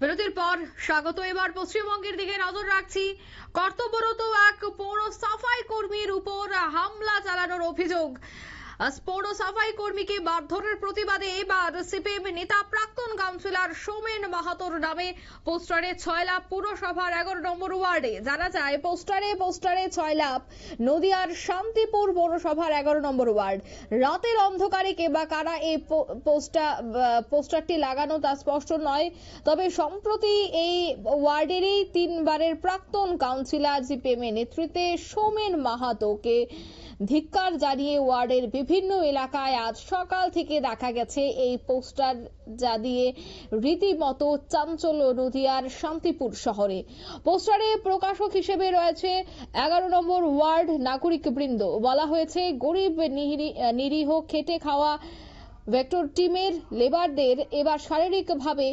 বিরতির পর স্বাগত। এবার পশ্চিমবঙ্গের দিকে নজর রাখছি। কর্তব্যরত এক পৌর সাফাই কর্মীর উপর হামলা চালানোর অভিযোগ। আজ পৌর সাফাই কর্মীকে মারধরের প্রতিবাদে এবার সিপিএম নেতা প্রাক্তন কাউন্সিলর সোমেন মাহাতোর নামে পোস্টারে ছয় লাভ পুরসভার এগারো নম্বর ওয়ার্ডে। জানা যায়, পোস্টারে পোস্টারে ছয় লাভ নদিয়ার শান্তিপুর পৌরসভার এগারো নম্বর ওয়ার্ড। রাতের অন্ধকারে কে বা কারা এই পো- পোস্টা পোস্টারটি লাগানো তা স্পষ্ট নয়। তবে সম্প্রতি এই ওয়ার্ডেরই তিনবারের প্রাক্তন কাউন্সিলর সিপিএম এর নেতৃত্বে সোমেন মাহাতোকে ধিক্কার জানিয়ে ওয়ার্ডের বিভিন্ন এলাকায় আজ সকাল থেকে দেখা গেছে এই পোস্টার যা দিয়ে রীতিমতো চাঞ্চল্য নদিয়ার শান্তিপুর শহরে। পোস্টারে প্রকাশক হিসেবে রয়েছে এগারো নম্বর ওয়ার্ড নাগরিক বৃন্দ। বলা হয়েছে, গরিব নিরীহ, খেটে খাওয়া ভেক্টর টিমের লেবারদের এবার শারীরিকভাবে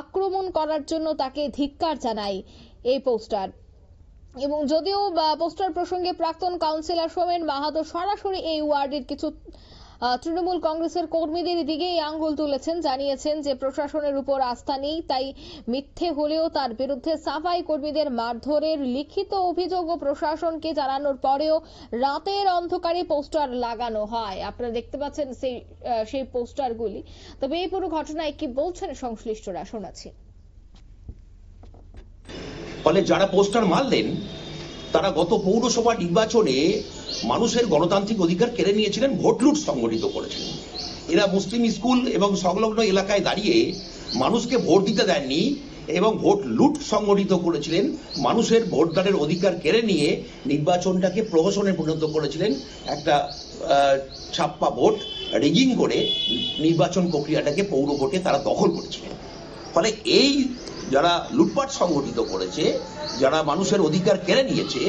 আক্রমণ করার জন্য তাকে ধিক্কার জানায় এই পোস্টার। এবং যদিও পোস্টার প্রসঙ্গে প্রাক্তন কাউন্সিলর সোমেন মাহাতো সরাসরি এই ওয়ার্ডের কিছু তৃণমূল কংগ্রেসের কর্মীদের দিকেই আঙ্গুল তুলেছেন, জানিয়েছেন যে প্রশাসনের উপর আস্থা নেই, তাই মিথ্যে হলেও তার বিরুদ্ধে সাফাই কর্মীদের মারধরের লিখিত অভিযোগ ও প্রশাসনকে জানানোর পরেও রাতের অন্ধকারে পোস্টার লাগানো হয়। আপনারা দেখতে পাচ্ছেন সেই সেই পোস্টারগুলি। তবে এই পুরো ঘটনায় কি বলছেন সংশ্লিষ্টরা? শোনাচ্ছি। ফলে যারা পোস্টার মারলেন, তারা গত পৌরসভা নির্বাচনে মানুষের গণতান্ত্রিক অধিকার কেড়ে নিয়েছিলেন, ভোট লুট সংগঠিত করেছিলেন এরা মুসলিম স্কুল এবং সংলগ্ন এলাকায় দাঁড়িয়ে মানুষকে ভোট দিতে দেননি এবং ভোট লুট সংগঠিত করেছিলেন। মানুষের ভোটদানের অধিকার কেড়ে নিয়ে নির্বাচনটাকে প্রহসনে পরিণত করেছিলেন। একটা ছাপ্পা ভোট, রিগিং করে নির্বাচন প্রক্রিয়াটাকে পৌর ভোটে তারা দখল করেছিলেন। ফলে এই যারা লুটপাট সংগঠিত করেছে যারা মানুষের অধিকার কেড়ে নিয়েছে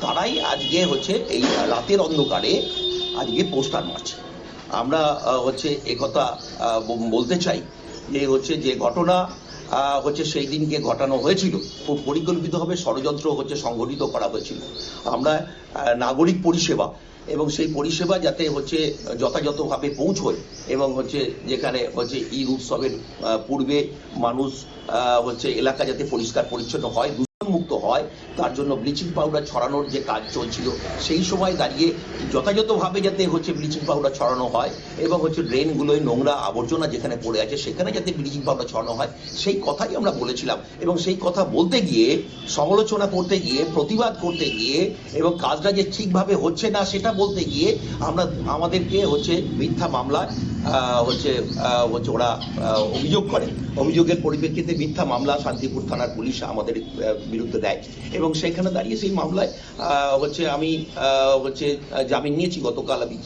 তারাই আজকে হচ্ছে এই রাতের অন্ধকারে আজকে পোস্টার মারছে। আমরা হচ্ছে একথা আহ, বলতে চাই যে হচ্ছে যে ঘটনা হচ্ছে সেই দিনকে ঘটানো হয়েছিল খুব পরিকল্পিতভাবে ষড়যন্ত্র হচ্ছে সংগঠিত করা হয়েছিল। আমরা নাগরিক পরিষেবা এবং সেই পরিষেবা যাতে হচ্ছে, যথাযথভাবে পৌঁছয় এবং হচ্ছে যেখানে হচ্ছে ঈদ উৎসবের পূর্বে মানুষ হচ্ছে এলাকা যাতে পরিষ্কার পরিচ্ছন্ন হয়, দূষণমুক্ত তার জন্য ব্লিচিং পাউডার ছড়ানোর যে কাজ চলছিল সেই সময় দাঁড়িয়ে যথাযথভাবে যাতে হচ্ছে ব্লিচিং পাউডার ছড়ানো হয় এবং হচ্ছে ড্রেনগুলোয় নোংরা আবর্জনা যেখানে পড়ে আছে সেখানে যাতে ব্লিচিং পাউডার ছড়ানো হয় সেই কথাই আমরা বলেছিলাম। এবং সেই কথা বলতে গিয়ে সমালোচনা করতে গিয়ে প্রতিবাদ করতে গিয়ে এবং কাজটা যে ঠিকভাবে হচ্ছে না সেটা বলতে গিয়ে আমরা আমাদেরকে হচ্ছে মিথ্যা মামলায় আহ, হচ্ছে হচ্ছে ওরা অভিযোগ করে। অভিযোগের পরিপ্রেক্ষিতে মিথ্যা মামলা শান্তিপুর থানার পুলিশ আমাদের বিরুদ্ধে দেয়। এবং সেখানে দাঁড়িয়ে সেই মামলায় হচ্ছে আমি হচ্ছে জামিন নিয়েছি। গতকাল আমি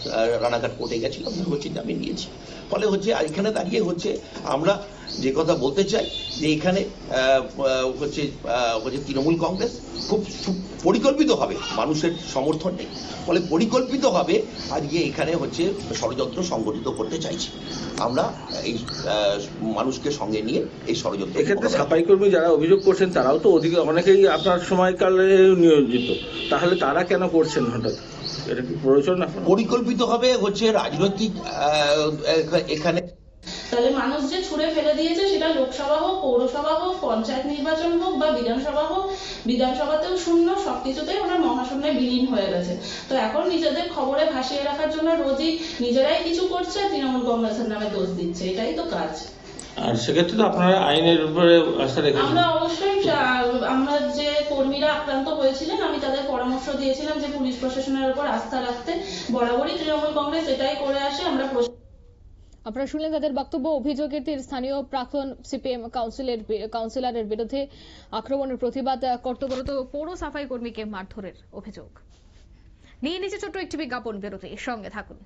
রানাঘাট কোর্টে গেছিলাম হচ্ছে জামিন নিয়েছি। ফলে হচ্ছে, এখানে দাঁড়িয়ে হচ্ছে আমরা যে কথা বলতে চাই যে এখানে হচ্ছে হচ্ছে তৃণমূল কংগ্রেস খুব পরিকল্পিতভাবে মানুষের সমর্থন নেই। ফলে পরিকল্পিতভাবে আজকে এখানে হচ্ছে ষড়যন্ত্র সংগঠিত করতে চাইছি। আমরা এই মানুষকে সঙ্গে নিয়ে এই ষড়যন্ত্র এক্ষেত্রে সাফাই কর্মী যারা অভিযোগ করছেন তারাও তো অধিক অনেকেই আপনার সময়কালে নিয়োজিত। তাহলে তারা কেন করছেন হঠাৎ? এটা কি প্রয়োজন এখন পরিকল্পিতভাবে হচ্ছে রাজনৈতিক আহ, এখানে তাহলে মানুষ যে ছুড়ে ফেলে দিয়েছে সেটা লোকসভা হোক পৌরসভা হোক পঞ্চায়েত নির্বাচন হোক বা বিধানসভা হোক বিধানসভাতেও শূন্য সবকিছুতেই ওরা মহাশূন্যে বিলীন হয়ে গেছে। তো এখন নিজেদের খবরে ভাসিয়ে রাখার জন্য রোজই নিজেরাই কিছু করছে তৃণমূল কংগ্রেসের নামে দোষ দিচ্ছে। এটাই তো কাজ। আর সেক্ষেত্রে তো আপনারা আইনের উপরে আস্থা রেখেছেন আমরা অবশ্যই আমরা যে কর্মীরা আক্রান্ত হয়েছিলেন আমি তাদের পরামর্শ দিয়েছিলাম যে পুলিশ প্রশাসনের উপর আস্থা রাখতে। বরাবরই তৃণমূল কংগ্রেস এটাই করে আসে আমরা আপনারা শুনলেন তাদের বক্তব্য, অভিযোগের তীর স্থানীয় প্রাক্তন সিপিএম কাউন্সিলের কাউন্সিলরের বিরুদ্ধে আক্রমণের প্রতিবাদ কর্তব্যরত পৌর সাফাই কর্মীকে মারধরের অভিযোগ। নিয়ে নিচে ছোট্ট একটি বিজ্ঞাপন বিরতি সঙ্গে থাকুন।